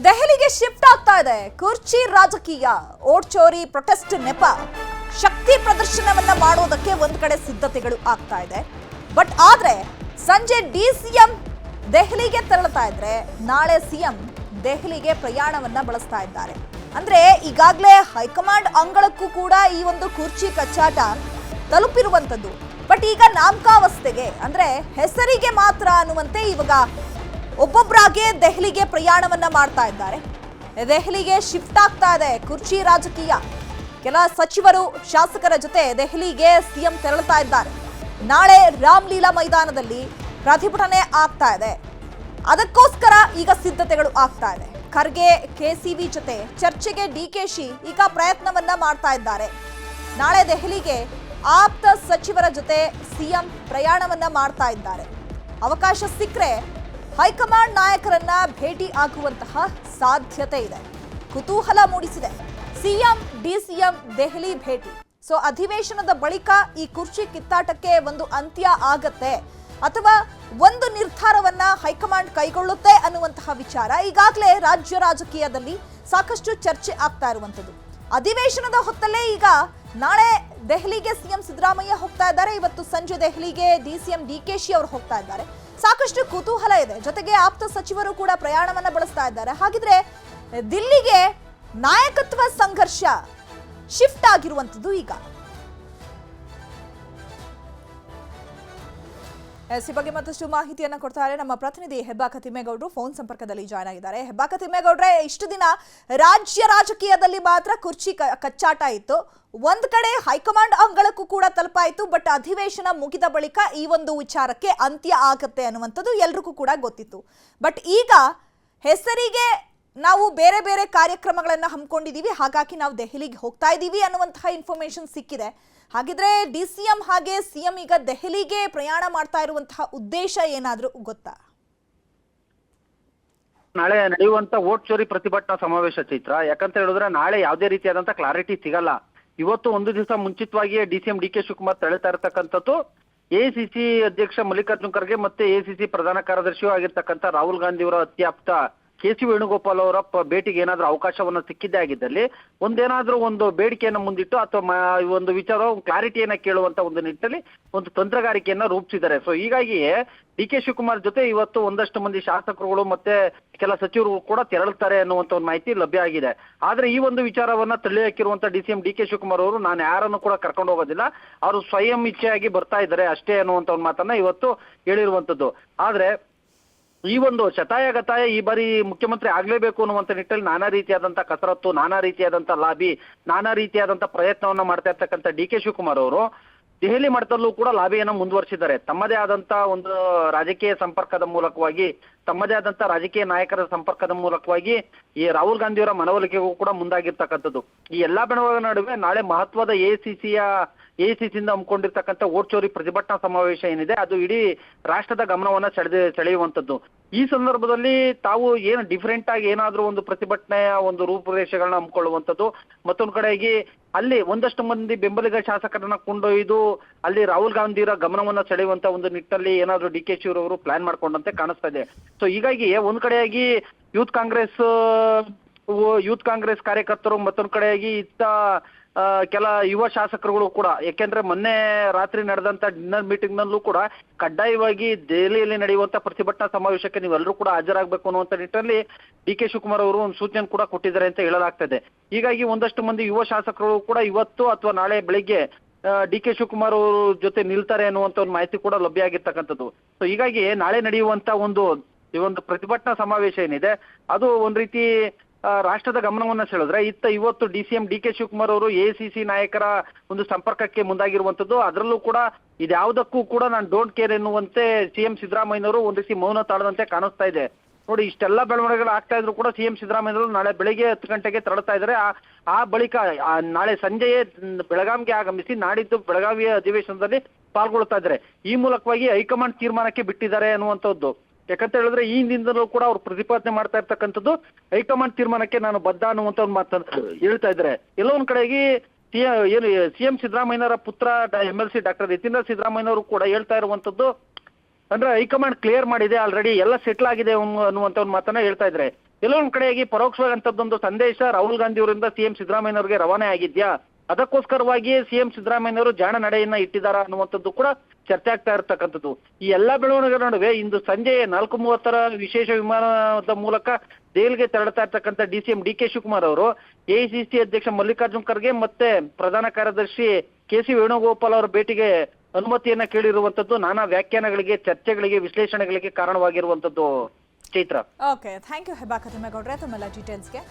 ದೆಹಲಿಗೆ ಶಿಫ್ಟ್ ಆಗ್ತಾ ಇದೆ. ಕುರ್ಚಿ ರಾಜಕೀಯ ಓಟ್ ಚೋರಿ ಪ್ರೊಟೆಸ್ಟ್, ನೆಪ. ಶಕ್ತಿ ಪ್ರದರ್ಶನವನ್ನ ಮಾಡೋದಕ್ಕೆ ಒಂದ್ ಕಡೆ ಸಿದ್ಧತೆಗಳು ಆಗ್ತಾ ಇದೆ. ಬಟ್ ಆದ್ರೆ, ಸಂಜೆ ಡಿ ಸಿಎಂ ದೆಹಲಿಗೆ ತೆರಳತಾ ಇದ್ರೆ, ನಾಳೆ ಸಿಎಂ ದೆಹಲಿಗೆ ಪ್ರಯಾಣವನ್ನ ಬಳಸ್ತಾ ಇದ್ದಾರೆ. ಅಂದ್ರೆ, ಈಗಾಗಲೇ ಹೈಕಮಾಂಡ್ ಅಂಗಳಕ್ಕೂ ಕೂಡ ಈ ಒಂದು ಕುರ್ಚಿ ಕಚ್ಚಾಟ ತಲುಪಿರುವಂತದ್ದು. ಬಟ್ ಈಗ ನಾಮಕಾವಸ್ಥೆಗೆ, ಅಂದ್ರೆ ಹೆಸರಿಗೆ ಮಾತ್ರ ಅನ್ನುವಂತೆ ಇವಾಗ ಒಬ್ಬೊಬ್ಬರಾಗೆ ದೆಹಲಿಗೆ ಪ್ರಯಾಣವನ್ನ ಮಾಡ್ತಾ ಇದ್ದಾರೆ. ದೆಹಲಿಗೆ ಶಿಫ್ಟ್ ಆಗ್ತಾ ಇದೆ, ಕುರ್ಚಿ ರಾಜಕೀಯ. ಕೆಲ ಸಚಿವರು, ಶಾಸಕರ ಜೊತೆ ದೆಹಲಿಗೆ ಸಿಎಂ ತೆರಳುತ್ತಾ ಇದ್ದಾರೆ. ನಾಳೆ ರಾಮ್ಲೀಲಾ ಮೈದಾನದಲ್ಲಿ ಪ್ರತಿಭಟನೆ ಆಗ್ತಾ ಇದೆ. ಅದಕ್ಕೋಸ್ಕರ ಈಗ ಸಿದ್ಧತೆಗಳು ಆಗ್ತಾ ಇದೆ. ಖರ್ಗೆ ಕೆಸಿವಿ ಜೊತೆ ಚರ್ಚೆಗೆ ಡಿಕೆಶಿ ಈಗ ಪ್ರಯತ್ನವನ್ನ ಮಾಡ್ತಾ ಇದ್ದಾರೆ. ನಾಳೆ ದೆಹಲಿಗೆ ಆಪ್ತ ಸಚಿವರ ಜೊತೆ ಸಿಎಂ ಪ್ರಯಾಣವನ್ನ ಮಾಡ್ತಾ ಇದ್ದಾರೆ. ಅವಕಾಶ ಸಿಕ್ಕರೆ ಹೈಕಮಾಂಡ್ ನಾಯಕರನ್ನ ಭೇಟಿ ಆಗುವಂತಹ ಸಾಧ್ಯತೆ ಇದೆ. ಕುತೂಹಲ ಮೂಡಿಸಿದೆ. ಸಿಎಂ, ಡಿಸಿಎಂ ದೆಹಲಿ ಭೇಟಿ. ಸೊ, ಅಧಿವೇಶನದ ಬಳಿಕ ಈ ಕುರ್ಚಿ ಕಿತ್ತಾಟಕ್ಕೆ ಒಂದು ಅಂತ್ಯ ಆಗತ್ತೆ ಅಥವಾ ಒಂದು ನಿರ್ಧಾರವನ್ನ ಹೈಕಮಾಂಡ್ ಕೈಗೊಳ್ಳುತ್ತೆ ಅನ್ನುವಂತಹ ವಿಚಾರ ಈಗಾಗಲೇ ರಾಜ್ಯ ರಾಜಕೀಯದಲ್ಲಿ ಸಾಕಷ್ಟು ಚರ್ಚೆ ಆಗ್ತಾ ಇರುವಂಥದ್ದು. ಅಧಿವೇಶನದ ಹೊತ್ತಲ್ಲೇ ಈಗ ನಾಳೆ ದೆಹಲಿಗೆ ಸಿಎಂ ಸಿದ್ದರಾಮಯ್ಯ ಹೋಗ್ತಾ ಇದ್ದಾರೆ. ಇವತ್ತು ಸಂಜೆ ದೆಹಲಿಗೆ ಡಿಸಿಎಂ ಶಿ ಅವರು ಹೋಗ್ತಾ ಇದ್ದಾರೆ. ಸಾಕಷ್ಟು ಕುತೂಹಲ ಇದೆ. ಜೊತೆಗೆ ಆಪ್ತ ಸಚಿವರು ಕೂಡ ಪ್ರಯಾಣವನ್ನ ಬಳಸ್ತಾ ಇದ್ದಾರೆ. ಹಾಗಿದ್ರೆ ದಿಲ್ಲಿಗೆ ನಾಯಕತ್ವ ಸಂಘರ್ಷ ಶಿಫ್ಟ್ ಆಗಿರುವಂತದ್ದು ಈಗ. ಎಸ್ ಬಗ್ಗೆ ಮತ್ತಷ್ಟು ಮಾಹಿತಿಯನ್ನ ಕೊಡ್ತಾರೆ ನಮ್ಮ ಪ್ರತಿನಿಧಿ ಹೆಬ್ಬಾಕ ತಿಮ್ಮೇಗೌಡರು. ಫೋನ್ ಸಂಪರ್ಕದಲ್ಲಿ ಜಾಯ್ನ್ ಆಗಿದ್ದಾರೆ. ಹೆಬ್ಬಾಕ ತಿಮ್ಮೇಗೌಡ್ರೆ, ಇಷ್ಟು ದಿನ ರಾಜ್ಯ ರಾಜಕೀಯದಲ್ಲಿ ಮಾತ್ರ ಕುರ್ಚಿ ಕಚ್ಚಾಟ ಇತ್ತು. ಒಂದ್ ಕಡೆ ಹೈಕಮಾಂಡ್ ಅಂಗಳಕ್ಕೂ ಕೂಡ ತಲುಪಾಯಿತು. ಬಟ್ ಅಧಿವೇಶನ ಮುಗಿದ ಬಳಿಕ ಈ ಒಂದು ವಿಚಾರಕ್ಕೆ ಅಂತ್ಯ ಆಗತ್ತೆ ಅನ್ನುವಂಥದ್ದು ಎಲ್ರಿಗೂ ಕೂಡ ಗೊತ್ತಿತ್ತು. ಬಟ್ ಈಗ ಹೆಸರಿಗೆ ನಾವು ಬೇರೆ ಬೇರೆ ಕಾರ್ಯಕ್ರಮಗಳನ್ನು ಹಮ್ಮಿಕೊಂಡಿದ್ದೀವಿ. ಹಾಗಾಗಿ ನಾವು ದೆಹಲಿಗೆ ಹೋಗ್ತಾ ಇದ್ದೀವಿ ಅನ್ನುವಂತಹ ಇನ್ಫಾರ್ಮೇಶನ್ ಸಿಕ್ಕಿದೆ. ಹಾಗಿದ್ರೆ ಡಿ ಸಿ ಎಂ ಹಾಗೆ ಸಿ ಎಂ ಈಗ ದೆಹಲಿಗೆ ಪ್ರಯಾಣ ಮಾಡ್ತಾ ಇರುವಂತಹ ಉದ್ದೇಶ ಏನಾದರೂ ಗೊತ್ತಾ? ನಾಳೆ ನಡೆಯುವಂತ ವೋಟ್ ಚೋರಿ ಪ್ರತಿಭಟನಾ ಸಮಾವೇಶ ಚಿತ್ರ. ಯಾಕಂತ ಹೇಳಿದ್ರೆ ನಾಳೆ ಯಾವುದೇ ರೀತಿಯಾದಂತ ಕ್ಲಾರಿಟಿ ಸಿಗಲ್ಲ. ಇವತ್ತು ಒಂದು ದಿವಸ ಮುಂಚಿತವಾಗಿಯೇ D C M D K Shivakumar ತಳೆತಾ ಇರತಕ್ಕಂಥದ್ದು ಎಸಿಸಿ ಅಧ್ಯಕ್ಷ ಮಲ್ಲಿಕಾರ್ಜುನ್ ಖರ್ಗೆ ಮತ್ತೆ ಸಿ ಪ್ರಧಾನ ಕಾರ್ಯದರ್ಶಿಯೂ ಆಗಿರ್ತಕ್ಕಂಥ ರಾಹುಲ್ ಗಾಂಧಿ ಅವರ ಅತ್ಯಾಪ್ತ ಕೆ ಸಿ ವೇಣುಗೋಪಾಲ್ ಅವರ ಭೇಟಿಗೆ ಏನಾದರೂ ಅವಕಾಶವನ್ನ ಸಿಕ್ಕಿದ್ದೇ ಆಗಿದ್ದಲ್ಲಿ ಒಂದೇನಾದರೂ ಒಂದು ಬೇಡಿಕೆಯನ್ನು ಮುಂದಿಟ್ಟು ಅಥವಾ ಒಂದು ವಿಚಾರ ಕ್ಲಾರಿಟಿಯನ್ನ ಕೇಳುವಂತ ಒಂದು ನಿಟ್ಟಿನಲ್ಲಿ ಒಂದು ತಂತ್ರಗಾರಿಕೆಯನ್ನ ರೂಪಿಸಿದ್ದಾರೆ. ಸೊ ಹೀಗಾಗಿ ಡಿ ಕೆ ಶಿವಕುಮಾರ್ ಜೊತೆ ಇವತ್ತು ಒಂದಷ್ಟು ಮಂದಿ ಶಾಸಕರುಗಳು ಮತ್ತೆ ಕೆಲ ಸಚಿವರು ಕೂಡ ತೆರಳುತ್ತಾರೆ ಅನ್ನುವಂತ ಒಂದು ಮಾಹಿತಿ ಲಭ್ಯ ಆಗಿದೆ. ಆದ್ರೆ ಈ ಒಂದು ವಿಚಾರವನ್ನ ತಳ್ಳಿ ಹಾಕಿರುವಂತ D C M D K Shivakumar ಅವರು ನಾನು ಯಾರನ್ನು ಕೂಡ ಕರ್ಕೊಂಡು ಹೋಗೋದಿಲ್ಲ. ಅವರು ಸ್ವಯಂ ಇಚ್ಛೆಯಾಗಿ ಬರ್ತಾ ಇದ್ದಾರೆ ಅಷ್ಟೇ ಅನ್ನುವಂತ ಒಂದು ಮಾತನ್ನ ಇವತ್ತು ಹೇಳಿರುವಂತದ್ದು. ಆದ್ರೆ ಈ ಒಂದು ಶತಾಯ ಗತಾಯ ಈ ಬಾರಿ ಮುಖ್ಯಮಂತ್ರಿ ಆಗ್ಲೇಬೇಕು ಅನ್ನುವಂತ ನಿಟ್ಟಲ್ಲಿ ನಾನಾ ರೀತಿಯಾದಂತ ಕಸರತ್ತು, ನಾನಾ ರೀತಿಯಾದಂತ ಲಾಬಿ, ನಾನಾ ರೀತಿಯಾದಂತ ಪ್ರಯತ್ನವನ್ನ ಮಾಡ್ತಾ ಇರ್ತಕ್ಕಂಥ ಡಿ ಕೆ ಶಿವಕುಮಾರ್ ಅವರು ದೆಹಲಿ ಮಟ್ಟದಲ್ಲೂ ಕೂಡ ಲಾಬಿಯನ್ನ ಮುಂದುವರಿಸಿದ್ದಾರೆ. ತಮ್ಮದೇ ಆದಂತ ಒಂದು ರಾಜಕೀಯ ಸಂಪರ್ಕದ ಮೂಲಕವಾಗಿ, ತಮ್ಮದೇ ಆದಂತ ರಾಜಕೀಯ ನಾಯಕರ ಸಂಪರ್ಕದ ಮೂಲಕವಾಗಿ ಈ ರಾಹುಲ್ ಗಾಂಧಿಯವರ ಮನವೊಲಿಕೆಗೂ ಕೂಡ ಮುಂದಾಗಿರ್ತಕ್ಕಂಥದ್ದು. ಈ ಎಲ್ಲಾ ಬೆಳವಣಿಗೆ ನಡುವೆ ನಾಳೆ ಮಹತ್ವದ ಎಸಿಸಿಯ ಎಸಿಸಿಯಿಂದ ಹಮ್ಮಿಕೊಂಡಿರ್ತಕ್ಕಂಥ ಓಟ್ ಚೋರಿ ಪ್ರತಿಭಟನಾ ಸಮಾವೇಶ ಏನಿದೆ, ಅದು ಇಡೀ ರಾಷ್ಟ್ರದ ಗಮನವನ್ನ ಸೆಳೆದ, ಸೆಳೆಯುವಂಥದ್ದು. ಈ ಸಂದರ್ಭದಲ್ಲಿ ತಾವು ಏನು ಡಿಫರೆಂಟ್ ಆಗಿ ಏನಾದ್ರೂ ಒಂದು ಪ್ರತಿಭಟನೆಯ ಒಂದು ರೂಪುರೇಷೆಗಳನ್ನ ಹಮ್ಮಿಕೊಳ್ಳುವಂಥದ್ದು, ಮತ್ತೊಂದು ಕಡೆಗೆ ಅಲ್ಲಿ ಒಂದಷ್ಟು ಮಂದಿ ಬೆಂಬಲಿಗ ಶಾಸಕರನ್ನ ಕೊಂಡೊಯ್ದು, ಅಲ್ಲಿ ರಾಹುಲ್ ಗಾಂಧಿರ ಗಮನವನ್ನ ಸೆಳೆಯುವಂತ ಒಂದು ನಿಟ್ಟಲ್ಲಿ ಏನಾದ್ರೂ ಡಿ ಕೆ ಶಿವರವರು ಪ್ಲಾನ್ ಮಾಡ್ಕೊಂಡಂತೆ ಕಾಣಿಸ್ತಾ ಇದೆ. ಸೊ ಹೀಗಾಗಿ ಒಂದ್ ಕಡೆಯಾಗಿ ಯೂತ್ ಕಾಂಗ್ರೆಸ್ ಯೂತ್ ಕಾಂಗ್ರೆಸ್ ಕಾರ್ಯಕರ್ತರು ಮತ್ತೊಂದು ಕಡೆಯಾಗಿ ಇತ್ತ ಕೆಲ ಯುವ ಶಾಸಕರುಗಳು ಕೂಡ ಯಾಕೆಂದ್ರೆ ಮೊನ್ನೆ ರಾತ್ರಿ ನಡೆದಂತ ಡಿನ್ನರ್ ಮೀಟಿಂಗ್ ನಲ್ಲೂ ಕೂಡ ಕಡ್ಡಾಯವಾಗಿ ದೆಹಲಿಯಲ್ಲಿ ನಡೆಯುವಂತ ಪ್ರತಿಭಟನಾ ಸಮಾವೇಶಕ್ಕೆ ನೀವೆಲ್ಲರೂ ಕೂಡ ಹಾಜರಾಗಬೇಕು ಅನ್ನುವಂತ ನಿಟ್ಟಿನಲ್ಲಿ ಡಿ ಕೆ ಶಿವಕುಮಾರ್ ಅವರು ಒಂದು ಸೂಚನೆ ಕೂಡ ಕೊಟ್ಟಿದ್ದಾರೆ ಅಂತ ಹೇಳಲಾಗ್ತದೆ. ಹೀಗಾಗಿ ಒಂದಷ್ಟು ಮಂದಿ ಯುವ ಶಾಸಕರು ಕೂಡ ಇವತ್ತು ಅಥವಾ ನಾಳೆ ಬೆಳಿಗ್ಗೆ ಡಿ ಕೆ ಶಿವಕುಮಾರ್ ಅವರು ಜೊತೆ ನಿಲ್ತಾರೆ ಅನ್ನುವಂತ ಒಂದು ಮಾಹಿತಿ ಕೂಡ ಲಭ್ಯ ಆಗಿರ್ತಕ್ಕಂಥದ್ದು. ಸೊ ಹೀಗಾಗಿ ನಾಳೆ ನಡೆಯುವಂತ ಒಂದು, ಈ ಒಂದು ಪ್ರತಿಭಟನಾ ಸಮಾವೇಶ ಏನಿದೆ, ಅದು ಒಂದ್ ರೀತಿ ರಾಷ್ಟ್ರದ ಗಮನವನ್ನ ಸೆಳೆದ್ರೆ ಇತ್ತ ಇವತ್ತು D C M D K Shivakumar ಅವರು ಎ ಸಿ ಸಿ ನಾಯಕರ ಒಂದು ಸಂಪರ್ಕಕ್ಕೆ ಮುಂದಾಗಿರುವಂತದ್ದು ಅದರಲ್ಲೂ ಕೂಡ ಇದ್ಯಾವುದಕ್ಕೂ ಕೂಡ ನಾನು ಡೋಂಟ್ ಕೇರ್ ಎನ್ನುವಂತೆ ಸಿ ಎಂ ಸಿದ್ದರಾಮಯ್ಯನವರು ಒಂದು ರೀತಿ ಮೌನ ತಾಳದಂತೆ ಕಾಣಿಸ್ತಾ ಇದೆ. ನೋಡಿ, ಇಷ್ಟೆಲ್ಲ ಬೆಳವಣಿಗೆಗಳು ಆಗ್ತಾ ಇದ್ರು ಕೂಡ ಸಿ ಎಂ ಸಿದ್ದರಾಮಯ್ಯನವರು ನಾಳೆ ಬೆಳಿಗ್ಗೆ ಹತ್ತು ಗಂಟೆಗೆ ತೆರಳ್ತಾ ಇದ್ದಾರೆ. ಆ ಆ ಬಳಿಕ ನಾಳೆ ಸಂಜೆಯೇ ಬೆಳಗಾವಿಗೆ ಆಗಮಿಸಿ ನಾಡಿದ್ದು ಬೆಳಗಾವಿಯ ಅಧಿವೇಶನದಲ್ಲಿ ಪಾಲ್ಗೊಳ್ತಾ ಇದ್ದಾರೆ. ಈ ಮೂಲಕವಾಗಿ ಹೈಕಮಾಂಡ್ ತೀರ್ಮಾನಕ್ಕೆ ಬಿಟ್ಟಿದ್ದಾರೆ ಅನ್ನುವಂಥದ್ದು. ಯಾಕಂತ ಹೇಳಿದ್ರೆ ಈ ಹಿಂದಿಂದಲೂ ಕೂಡ ಅವ್ರು ಪ್ರತಿಪಾದನೆ ಮಾಡ್ತಾ ಇರ್ತಕ್ಕಂಥದ್ದು ಹೈಕಮಾಂಡ್ ತೀರ್ಮಾನಕ್ಕೆ ನಾನು ಬದ್ಧ ಅನ್ನುವಂತ ಒಂದು ಮಾತನ್ನು ಹೇಳ್ತಾ ಇದ್ದಾರೆ ಎಲ್ಲೋ ಒಂದ್ ಕಡೆಗೆ ಸಿ ಏನು, ಸಿ ಎಂ ಸಿದ್ದರಾಮಯ್ಯನವರ ಪುತ್ರ M L C doctor Yathindra ಸಿದ್ದರಾಮಯ್ಯನವರು ಕೂಡ ಹೇಳ್ತಾ ಇರುವಂತದ್ದು ಅಂದ್ರೆ ಹೈಕಮಾಂಡ್ ಕ್ಲಿಯರ್ ಮಾಡಿದೆ ಆಲ್ರೆಡಿ, ಎಲ್ಲ ಸೆಟ್ಲ್ ಆಗಿದೆ ಅನ್ನುವಂತ ಒಂದು ಮಾತನ್ನ ಹೇಳ್ತಾ ಇದ್ರೆ. ಒಂದ್ ಕಡೆಯಾಗಿ ಪರೋಕ್ಷವಾಗಿ ಅಂತದ್ದೊಂದು ಸಂದೇಶ ರಾಹುಲ್ ಗಾಂಧಿ ಅವರಿಂದ ಸಿಎಂ ಸಿದ್ದರಾಮಯ್ಯನವರಿಗೆ ರವಾನೆ ಆಗಿದ್ಯಾ? ಅದಕ್ಕೋಸ್ಕರವಾಗಿಯೇ ಸಿಎಂ ಸಿದ್ದರಾಮಯ್ಯನವರು ಜಾಣ ನಡೆಯನ್ನ ಇಟ್ಟಿದ್ದಾರೆ ಅನ್ನುವಂಥದ್ದು ಕೂಡ ಚರ್ಚೆ ಆಗ್ತಾ ಇರತಕ್ಕಂಥದ್ದು. ಈ ಎಲ್ಲಾ ಬೆಳವಣಿಗೆಗಳ ನಡುವೆ ಇಂದು ಸಂಜೆ ನಾಲ್ಕು ಮೂವತ್ತರ ವಿಶೇಷ ವಿಮಾನದ ಮೂಲಕ ದೆಹಲಿಗೆ ತೆರಳುತ್ತಾ ಇರ್ತಕ್ಕಂಥ D C D K Shivakumar ಅವರು ಎಐಸಿಸಿ ಅಧ್ಯಕ್ಷ ಮಲ್ಲಿಕಾರ್ಜುನ್ ಖರ್ಗೆ ಮತ್ತೆ ಪ್ರಧಾನ ಕಾರ್ಯದರ್ಶಿ ಕೆ ಸಿ ವೇಣುಗೋಪಾಲ್ ಅವರ ಭೇಟಿಗೆ ಅನುಮತಿಯನ್ನ ಕೇಳಿರುವಂತದ್ದು ನಾನಾ ವ್ಯಾಖ್ಯಾನಗಳಿಗೆ, ಚರ್ಚೆಗಳಿಗೆ, ವಿಶ್ಲೇಷಣೆಗಳಿಗೆ ಕಾರಣವಾಗಿರುವಂತದ್ದು ಚೈತ್ರ. ಓಕೆ ಥ್ಯಾಂಕ್ ಯು ಹೆಬಾಕ ಡೀಟೇಲ್ಸ್ಗೆ